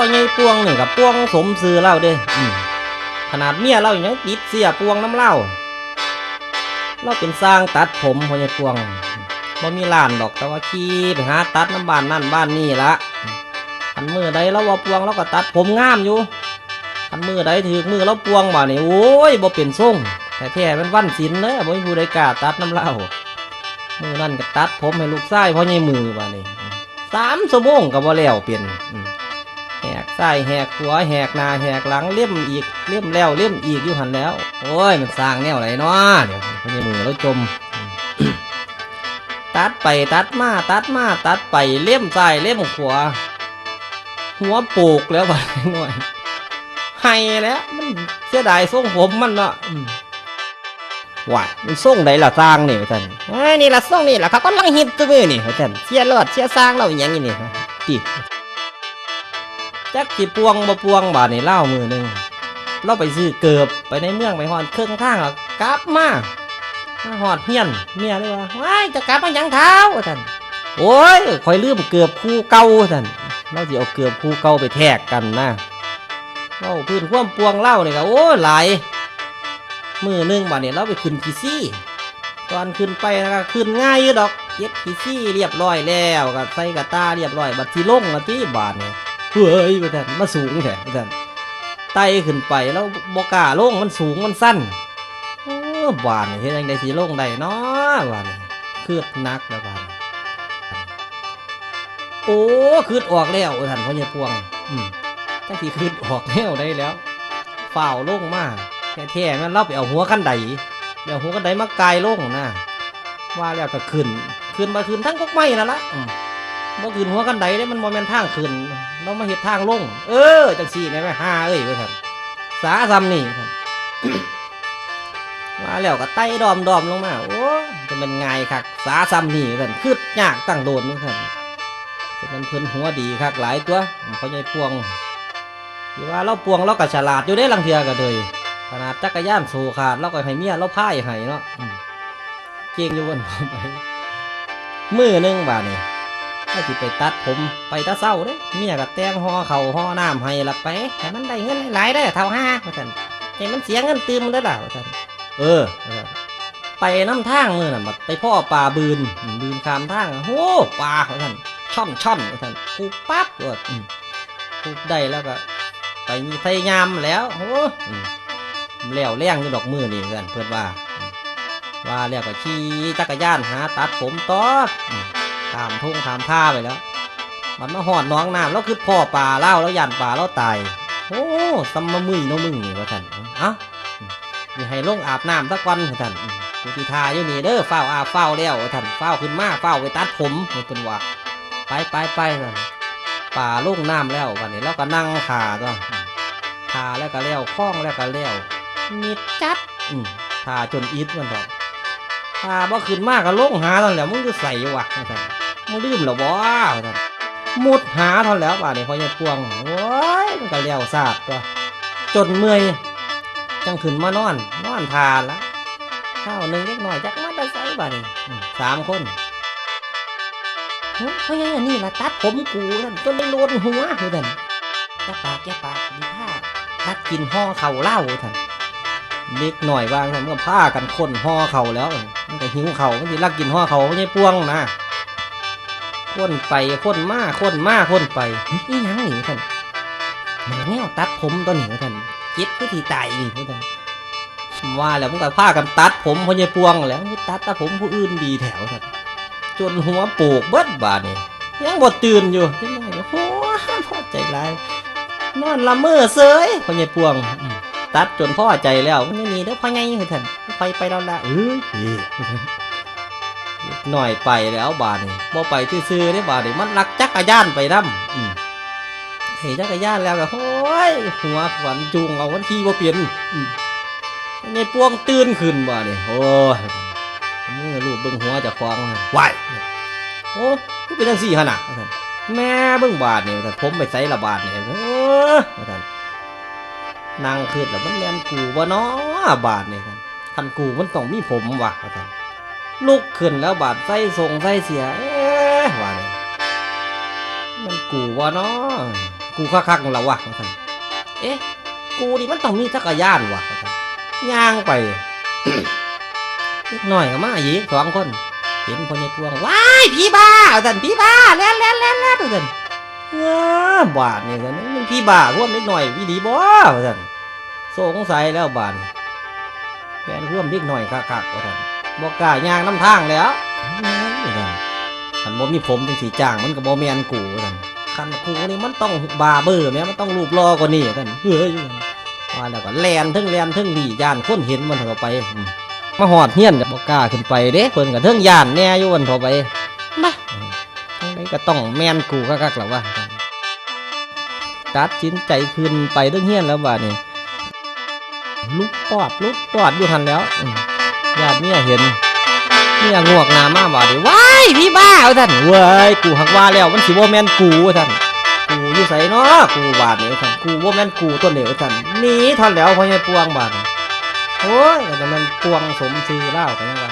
พ่อใหญ่ปวงนี่กับปวงสมซื้อเล่าเด้อขนาดเมียเราอยังติดเสียปวงน้ำเล่าเราเป็นสร้างตัดผมพ่อใหญ่ปวงบ่มีร้านดอกแต่ว่าขี่ไปหาตัดน้ำบ้านนั่นบ้านนี่ละอันมือใดเราว่าปวงเราก็ตัดผมงามอยู่อันมือใดถือมือเราปวงบ่นี่โอ้ยบ่เป็นทรงแต่แท้ๆเป็นวันศิลเด้อบ่มีผู้ใดกล้าตัดน้ำเล่ามือนั่นก็ตัดผมให้ลูกชายพ่อใหญ่มือบ่นี่สามชั่วโมงก็บ่แล้วเป็นอืม แหกซ้ายแหกขวแหกหนาแหกหลังเลี่ยมอีกเลี่ยมแล้วเลี่ยมอีกอยู่หันแล้ว โอ้ยมันสร้างแนวไหนเนาะเดี๋ยวพญมือเราจม ตัดไปตัดมาตัดมาตัดไปเลี่ยมซ้ายเลี่ยมขวาหัวโปกแล้วบ่หน่อยให้แล้วมันเสียดายทรงผมมันเนาะว่ามันทรงใดล่ะสร้างนี่ท่านเอ้ยนี่ล่ะทรงนี่ล่ะเขากำลังฮิตตัวมือนี่ท่านเสียรอดเสียสร้างเราอย่างนี้นี่ติ จักสิปวงบ่ปวงบาทนี่เล่ามือหนึ่งเราไปซื้อเกือบไปในเมืองไปหอดเครื่องทางแล้วกลับมามาหอดเฮียนเมียเลยว่าว้ายจะกลับมายังเท้าท่านโอ้ยคอยลืมเกือบคู่เก่าท่านเราสิเอาเกือบคู่เก่าไปแทกกันนะเล่าพื้นความปวงเล่าเนี่ยก็โอ้ยหลายมือหนึ่งบาดเนี่ยเราไปขึ้นขี้ซี่ตอนขึ้นไปนะก็ขึ้นง่ายอยู่ดอกเย็บขี้ซี่เรียบร้อยแล้วก็ใส่กระตาเรียบร้อยบัดที่ลงละที่บาดเนี่ย เฮ้ยว่าท่นมาสูงแท้ว่าท่นไต่ขึ้นไปแล้วบกล้าลงมันสูงมันสั้นโอ้บานเฮ็ดจังไดสิลงได้เนาะบาดเนี่ยคืดนักแล้วบานโอ้คืดออกแล้วว่าท่านพ่อใหญ่ปวง อืมจังสิคืดออกแล้วได้แล้วฝ่าวลงมาแท้ๆแมันเราไปเอาหัวกันไดไปเอาหัวกันไดมากายลงนะว่าแล้วก็ขึ้นขึ้นมาขึ้นทั้งกกไม้นั่นละ บ่ขึ้นหัวกันไดได้มันโมเมนทางขึ้นเรามาเห็ดทางลง เออจังสี่เนี่ยไม่ห้าเอ้ยเว้ยครับสาซ้ำนี่ครับว่าแล้วก็ไต่ดอมดอมลงมา โอ้จะเป็นไงายคักสาซ้ำนี่ท่านคืดยากตั้งโดนนี่ท่านจะเป็นเพิ่นหัวดีคักหลายตัวเขาใหญ่พวงที่ว่าเราปวงเราก็ฉลาดอยู่ได้ลังเทียก็เลยขนาดจักรยานสู่ขาดเราก็ให้เมียเราพายให้เนาะเก่งอยู่บนไปมือหนึงบาดนี่ สิไปตัดผมไปตะเศร้าเด้เมียก็แต่งห่อเขาห่อน้ำให้ละไปแต่มันได้เงินหลายๆได้เท่าห้าว่าท่านให้มันเสียเงินตืมได้อล่ะว่าท่านเออไปน้ำทางมือน่ะบัดไปพ่อปลาบืนบืนข้ามทางโอ้ปลาว่าท่านช่อนช่อนว่าท่านกูปั๊บว่าอืมกูได้แล้วก็ ไปมีพยายามแล้วโอ้แล้วแรงอยู่ดอกมือนี่เพื่อนเพื่อนว่า ว่าแล้วก็ขี่จักรยานหาตัดผมต่อามทุ่งตามท่าไปแล้ว มันมาหอดน้องน้ำแล้วคือพ่อป่าเล่าแล้วยันป่าแล้วตาย โอ้ซัมมามึยเน้องมึงนี่ว่าท่านเอ้าอืมมีให้ลงอาบน้ำสักวันว่าท่านอืมกูที่ทาอยู่นี่เด้อเฝ้าอาบเฝ้าแล้วว่าท่านเฝ้าขึ้นมาเฝ้าไปตัดผมมันเป็นว่าไปไปไปท่านป่าลงน้ำแล้ววันนี้เราก็นั่งขาก็อืมขาแล้วก็แล้วคล้องแล้วก็แล้วมิดจัดอืมถ้าจนอิดมันดอกถ้าบ่ขึ้นมากก็ลงหาตอนแล้วมึงจะใส่วะว่าซั่น มึงลืมแล้วบ่ว่าซั่นมุดหาเทอนแล้วบาดนี้พอใหญ่พวงโอ้ยมันก็แล้วซาดตัวจนเมื่อยจังขึ้นมานอน นอนทานละข้าวหนึ่งเล็กน้อยจักมาแต่ไสบาดนี้สามคนเฮ้ยพ่อใหญ่อันนี้ละตัดผมกูนั่นจนได้โลนหัวคือท่นแกปากแกปากดีผ้าตัดกินห่อเข่าเล้าท่านเล็กหน่อยวางท่านเมื่อผ้ากันคนห่อเข่าแล้วมันก็หิวเข่ามันสิรักกินห่อเข่าไม่ใช่ปวงนะ คนไปคนมาคนมาคนไปนี่ยังหนีท่านเหมือนแนวตัดผมตัวนี้ท่านเจ็บคือที่ตายนี่ท่านว่าแล้วมันก็ผ้ากันตัดผมพญ่ปวงแล้วตัดต่ผมผู้อื่นดีแถวท่านจนหัวโปกเบิดบาดนี่ยังบ่ตื่นอยู่ยังน้อยก็โอ้พอใจร้ายนอนละเมอเสยพญ่ปวง ตัดจนพ่อใจแล้วไม่มีเด้อพ่อไงท่านไปไปแล้วละเอ้ย หน่อยไปแล้วบาดนี่บ่ไปซื่อๆได้บาดนี่มันลักจักรยานไปนำอืมเฮ้ยจักรยานแล้วก็โอ้ยหัวขวัญจุงเอาวันขี่บ่เปลี่ยนอืมนี่พวงตื่นขึ้นบ่นี่โอ้ยมือลูกเบิ่งหัวเจะคว้าของไหวายโอ้คือเป็นจังซี่หั่นน่ะว่าซั่นแม่เบิ่งบาดนี่ว่าซั่นผมไปใส่ละบาดนี่โอ้ยว่าซั่นนั่งขึ้นแล้วมันแมนกูบ่เนาะบาทนี่ครับคันกูมันต้องมีผมว่ะว่าซั่น ลุกขึ้นแล้วบาดใส่ทรงใส่เสียเอ๊ะว่าเนี่ยมันกูบ่เนาะกูคักๆของเราวะว่านเอ๊ะ กูนี่มันต้องมีจักรยานวะว่านย่างไปเล็กน้อยก็มาอีกสองคน เห็นพ่อใหญ่พวงว้ายพี่บ้าว่าซั่นพี่บ้าแล่นแล่นแล่นแล่นว่าซั่นว้าบาดเนี่ซั่นมันพี่บ้าร่วมเล็กน้อยวิดีบ่ว่าซั่นสงสัยแล้วบาดแฟนร่วมเล็กน้อยคักๆว่าซั่น บ่กล้าย่างน้ำทางแล้วแม่นว่าซั่นคันบ่มีผมจังสิจ้างมันก็บ่แม่นกูว่าซั่นคันกูนี่มันต้องบาร์เบอร์แม่มันต้องรูปรอกว่านี้ว่าซั่นเฮ้ยว่าแล้วก็แล่นเทั้งแล่นเทั้งหนีย่านคนเห็นมันเถอะไปอืมมาหอดเฮียนกับบ่กล้าขึ้นไปเด้เพิ่นกับเทิงย่านแหน่อยู่วันพอไปมาทางใดก็ต้องแม่นกูคักๆแล้วว่าตัดสินใจขึ้นไปเทิงเฮียนแล้วว่านี่ลุกปอดลุกปอดอยู่หันแล้วอืม ญาติเมียเห็นเมียงวกหน้ามาบ่าดิว้ายพี่บ้าเอาท่านเว้ยกูหักว่าแล้วมันสิบ่แม่นกูว่าท่านกูอยู่ไสเนาะกูบาดนี่ท่านกูบ่แม่นกูตัวเดียวท่านหนีท่านแล้วพ่อใหญ่ปวงบาดโอ้ยแต่มันปวงสมชื่อเล่ากันยังไง